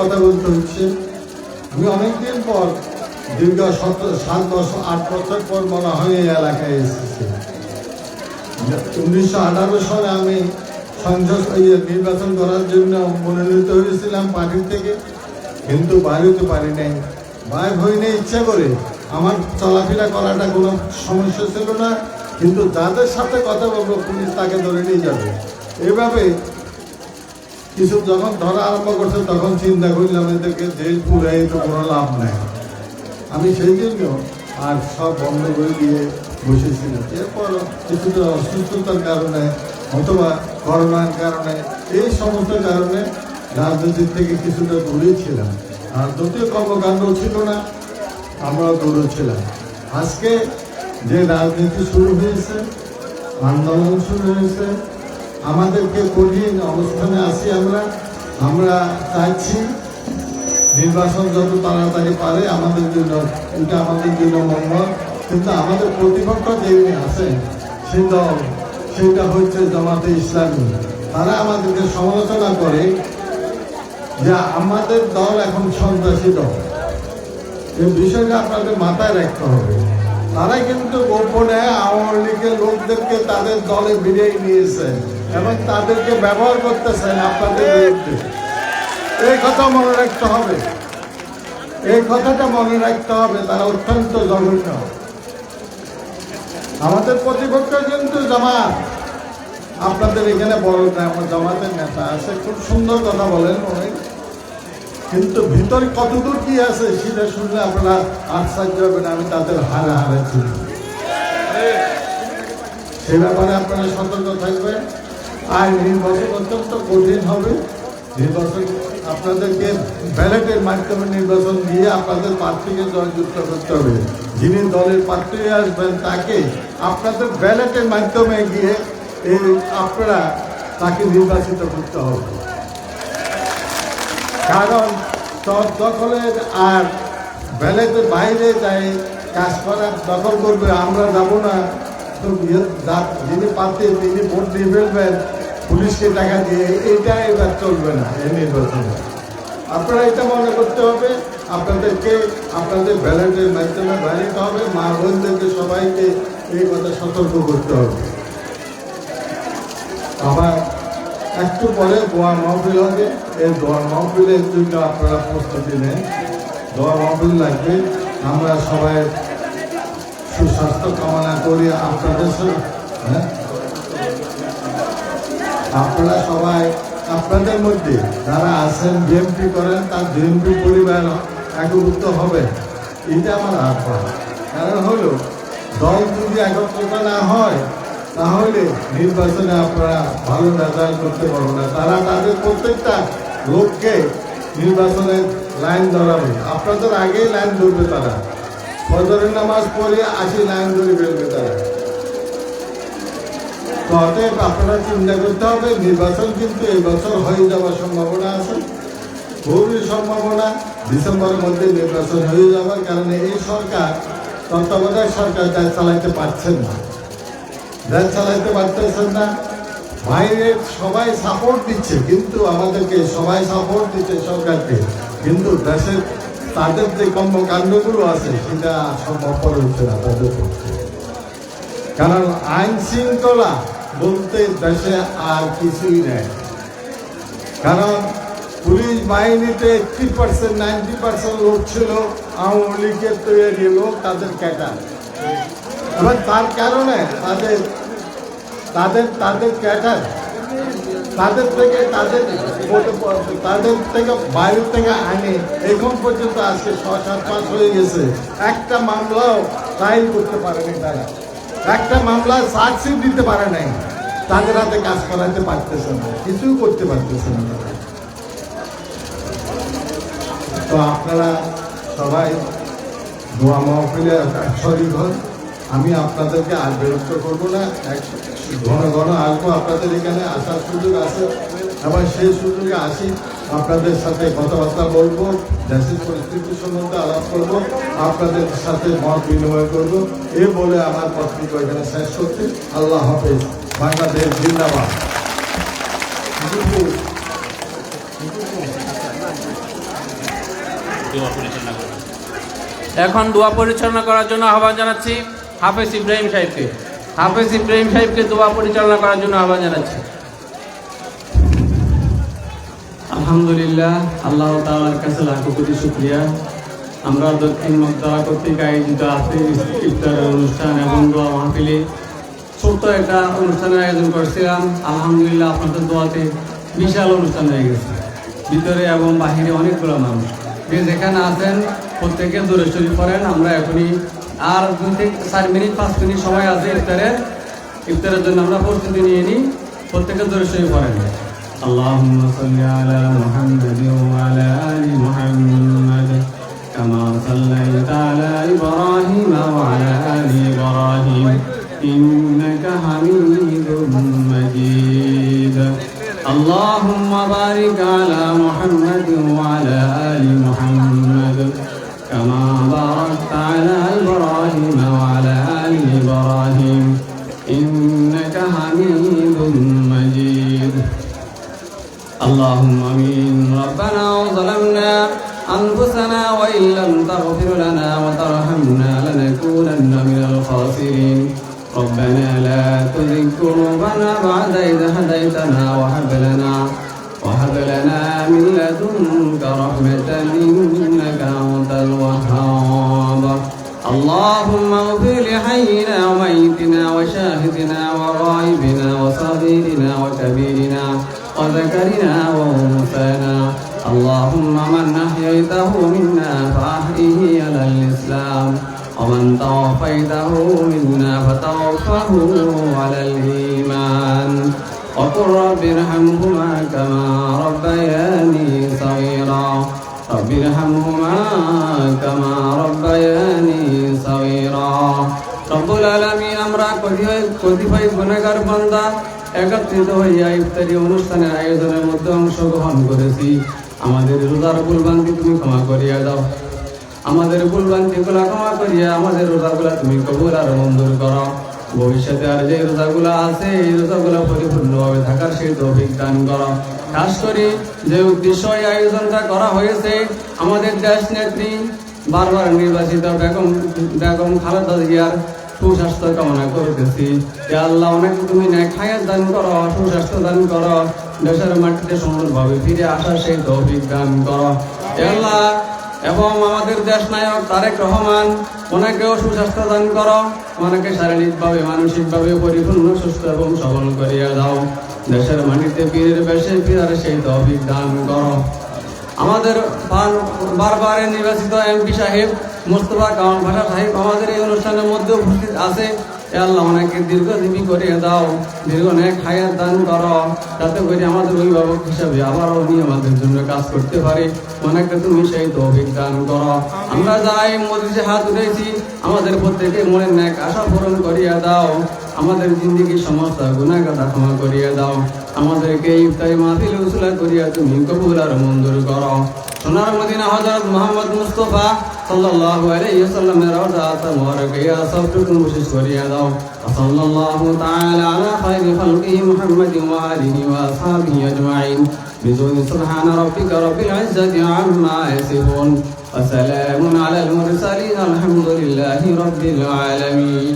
কথা বলতে হচ্ছে। আমি অনেকদিন পর দীর্ঘ সত সাত বছর, আট বছর পর মনে হয় এই এলাকায় এসেছি। উনিশশো আঠারো সালে আমি সংসদ নির্বাচন করার জন্য মনোনীত হয়েছিলাম পার্টি থেকে, কিন্তু বাড়িতে পারি নাই। বাইর হইনি ইচ্ছা করে আমার চলাফেরা করাটা কোনো সমস্যা ছিল না, কিন্তু যাদের সাথে কথা বলব, পুলিশ তাকে ধরে নিয়ে যাবে। এভাবে কিছু যখন ধরা আরম্ভ করছে, তখন চিন্তা করলাম, এদেরকে দেশ পুরাই তো কোনো লাভ নাই। আমি সেই জন্য আর সব বন্ধ করে দিয়ে বসেছিলাম। এরপর কিছুটা অসুস্থতার কারণে অথবা করোনার কারণে এই সমস্ত কারণে রাজনীতির থেকে কিছুটা দূরে ছিলাম। আর যদিও কর্মকাণ্ড ছিল না আমরা দূরে ছিলাম। আজকে যে রাজনীতি শুরু হয়েছে, আন্দোলন শুরু হয়েছে আমাদেরকে কঠিন অবস্থানে আছি আমরা। আমরা চাইছি নির্বাচন যত তাড়াতাড়ি পারে আমাদের জন্য, এটা আমাদের জন্য মঙ্গল। কিন্তু আমাদের প্রতিপক্ষ যে আছে সে দল, সেটা হচ্ছে জামাতে ইসলামী। তারা আমাদেরকে সমালোচনা করে যে আমাদের দল এখন সন্ত্রাসী দল। এই বিষয়টা আপনাদের মাথায় রাখতে হবে। তারা কিন্তু গোপনে আওয়ামী লীগের লোকদেরকে তাদের দলে বিরিয়ে নিয়েছে এবং তাদেরকে ব্যবহার করতেছেন আপনাদের বিরুদ্ধে। এই কথা মনে রাখতে হবে। এই কথাটা মনে রাখতে হবে, তারা অত্যন্ত জঘন্য। আমাদের প্রতিপক্ষ কিন্তু জামাত। আপনাদের এখানে বড় জামাতের নেতা আছে, খুব সুন্দর কথা বলেন অনেক কিন্তু ভিতরে কতদূর কি আছে, সেটা শুনলে আপনারা আশ্চর্য হবেন, আমি তাদের হারে হারাচ্ছি সে ব্যাপারে আপনারা সতর্ক থাকবেন। আর নির্বাচন অত্যন্ত কঠিন হবে। নির্বাচন, আপনাদেরকে ব্যালটের মাধ্যমে নির্বাচন দিয়ে আপনাদের প্রার্থীকে জয়যুক্ত করতে হবে। যিনি দলের প্রার্থী আসবেন, তাকে আপনাদের ব্যালটের মাধ্যমে গিয়ে এই আপনারা তাকে নির্বাচিত করতে হবে। কারণ সব দখলের আর ব্যালেটের বাইরে যাই, কাজ করার দখল করবে, আমরা যাব না। তো যিনি প্রার্থী তিনি ভোট দিয়ে ফেলবেন, পুলিশকে টাকা দিয়ে এটা এবার চলবে না, এই নির্বাচনে। আপনারা এটা মনে করতে হবে, আপনাদেরকে, আপনাদের ব্যালেটের মাধ্যমে বাড়িতে হবে, মা বোনদেরকে সবাইকে এই কথা সতর্ক করতে হবে। আবার একটু পরে দোয়া মহফিল হবে। এই দোয়া মহফিলের জন্য আপনারা প্রস্তুতি নেন। দোয়া মহফিল লাগবে। আমরা সবাই সুস্বাস্থ্য কামনা করি আপনাদের হ্যাঁ? আপনারা সবাই, আপনাদের মধ্যে যারা আছেন, বিএমপি করেন, তার বিএমপি পরিবার একভুক্ত হবে। এটা আমার আহ্বান। কারণ হলো, দল যদি একত্রতা না হয় তাহলে নির্বাচনে আপনারা ভালো রেজাল্ট করতে পারব না। তারা তাদের প্রত্যেকটা লোককে নির্বাচনের লাইন ধরাবে। আপনাদের আগেই লাইন ধরবে তারা। ফজরের নামাজ পড়ে আসি লাইন ধরে ফেলবে তারা। তো অতএব আপনারা চিন্তা করতে হবে, নির্বাচন কিন্তু এই বছর হয়ে যাওয়ার সম্ভাবনা আছে। খুবই সম্ভাবনা, ডিসেম্বরের মধ্যে নির্বাচন হয়ে যাওয়ার কারণে এই সরকার তত্ত্বাবধায়ক সরকার চালাইতে পারছেন না। দেশ চালাইতে পারতেছেন না। বাইরে সবাই সাপোর্ট দিচ্ছে, কিন্তু আমাদেরকে সবাই সাপোর্ট দিচ্ছে সরকারকে। কিন্তু দেশের তাদের যে কর্মকাণ্ডগুলো আছে, সেটা সম্ভবপর হচ্ছে না, তাদের পক্ষে। কারণ আইন শৃঙ্খলা বলতে দেশে আর কিছুই নেই। কারণ পুলিশ বাহিনীতে এইটটি পার্সেন্ট নাইনটি পার্সেন্ট লোক ছিল, আওয়ামী লীগের তৈরি লোক, তাদের ক্যাটার এবার তার কারণে তাদের তাদের তাদের ক্যাটার তাদের থেকে, তাদের তাদের থেকে বাইরে থেকে আনে, এখন পর্যন্ত আজকে ছ সাত মাস হয়ে গেছে। একটা মামলাও ফাইল করতে পারেনি তারা। একটা মামলা চার্জশিট দিতে পারে নাই। তাদের হাতে কাজ করাতে পারতেছে না, কিছুই করতে পারতেছে না তো আপনারা সবাই দোয়া মহফিলে শরীর হন। আমি আপনাদেরকে আর বিরক্ত করব না। ঘন ঘন আসব। আপনাদের এখানে আসার সুযোগ আছে। আবার সেই সুযোগে আসি। আপনাদের সাথে কথাবার্তা বলব, দেশের পরিস্থিতি সম্বন্ধে আলাপ করব, আপনাদের সাথে মত বিনিময় করব। এ বলে আমার বক্তব্য এখানে শেষ করছি। আল্লাহ হাফেজ। বাংলাদেশ জিন্দাবাদ। এখন দোয়া পরিচালনা করার জন্য আহ্বান জানাচ্ছি। হাফেজ ইব্রাহিম সাহেবকে। হাফেজ ইব্রাহিম সাহেবকে দোয়া পরিচালনা করার জন্য আহ্বান জানাচ্ছি। আলহামদুলিল্লাহ, আল্লাহ তাআলার কাছে লাখো কোটি শুক্রিয়া। আমরা দক্ষিণ মগদলা কর্তৃক আয়োজিত আজকের ইফতারের অনুষ্ঠান এবং দোয়া মাহফিলে। ছোট্ট একটা অনুষ্ঠানের আয়োজন করেছিলাম। আলহামদুলিল্লাহ, আপনাদের দোয়াতে বিশাল অনুষ্ঠান হয়ে গেছে। ভিতরে এবং বাহিরে অনেকগুলো মানুষ। যে যেখানে আছেন, প্রত্যেকে দূরে শরীফ করেন আমরা এখনই আর দুই থেকে চার মিনিট পাঁচ মিনিট সময় আছে ইফতারের ইফতারের জন্য আমরা প্রস্তুতি নিয়ে নিই প্রত্যেকে দূরে শরীফ করেন اللهم صل على محمد وعلى آل محمد كما صليت على إبراهيم وعلى آل إبراهيم إنك حميد مجيد اللهم بارك على محمد وعلى آل إنك حميد مجيد. اللهم آمين. ربنا ظلمنا أنفسنا وإن لم تغفر لنا وترحمنا لنكونن من الخاسرين. ربنا لا تزغ قلوبنا بعد إذ هديتنا وهب لنا وهب لنا من لدنك رحمة إنك أنت الوهاب. اللهم اغفر لحينا وميتنا وشاهدنا وغائبنا وصغيرنا وكبيرنا وذكرنا وأنثانا. اللهم من أحييته منا فأحيه على الإسلام. ومن توفيته منا فتوفه على الإيمان. وقل رب ارحمهما كما ربياني কতিপয় গুণাগার বান্দা একত্রিত হইয়া ইফতারি অনুষ্ঠানের আয়োজনের মধ্যে অংশগ্রহণ করেছি। আমাদের রোজার ভুলবান্তি তুমি ক্ষমা করিয়া দাও। আমাদের ভুলবান্তি গুলা ক্ষমা করিয়া আমাদের রোজাগুলা তুমি কবুল আর মঞ্জুর করো। ভবিষ্যতে আর যে রোজাগুলা আছে, এই রোজাগুলা পরিপূর্ণভাবে থাকার সেই তৌফিক দান করো। খাস করে যে উদ্দেশ্য এই আয়োজনটা করা হয়েছে, আমাদের দেশ নেত্রী বারবার নির্বাচিত বেগম বেগম খালেদা জিয়ার সুস্বাস্থ্য কামনা করতেছি। যে আল্লাহ, অনেক তুমি ন্যায় খায়াত দান করো, সুস্বাস্থ্য দান করো। দেশের মাটিতে সুন্দরভাবে ফিরে আসার সেই তৌফিক দান করো। আল্লাহ, এবং আমাদের দেশ নায়ক তারেক রহমান, ওনাকেও সুস্বাস্থ্য দান করো। ওনাকে শারীরিকভাবে, মানসিকভাবে পরিপূর্ণ, সুস্থ এবং সবল করিয়া দাও। দেশের মাটিতে পীরের বেশে ফিরার সেই তৌফিক দান করো। আমাদের বার- বারবার নির্বাচিত এমপি সাহেব মোস্তফা কামাল ভাষা সাহেব আমাদের এই অনুষ্ঠানের মধ্যে উপস্থিত আছে। আল্লাহ ওনাকে দীর্ঘজীবী করে দাও, দীর্ঘ অনেক হায়ার দান করো, যাতে করে আমাদের অভিভাবক হিসাবে আবার উনি আমাদের জন্য কাজ করতে পারে। ওনাকে তুমি সেই তৌফিক দান করো। আমরা যাই মোদিসে হাত উঠেছি আমাদের প্রত্যেকে মনের ন্যাক আশা পূরণ করিয়া দাও। আমাদের জিন্দিগির সমস্ত গুণাগাতা ক্ষমা করিয়া দাও আমাদেরকে ইফতারি মাহফিল উসুলা করিয়া তুমি কবুল আর মঞ্জুর করো সোনার মদিনা হযরত মুহাম্মদ মুস্তাফা সাল্লাল্লাহু আলাইহি ওয়াসাল্লামের রওজা মুবারক ইয়া সবটুকু বশিশ করিয়া দাও সাল্লাল্লাহু তাআলা আলা খায়রি খালকিহি মুহাম্মাদিন ওয়া আলিহি ওয়া আসহাবিহি আজমাইন بدون سبحان ربك رب العزة عما يصفون وسلام على المرسلين الحمد لله رب العالمين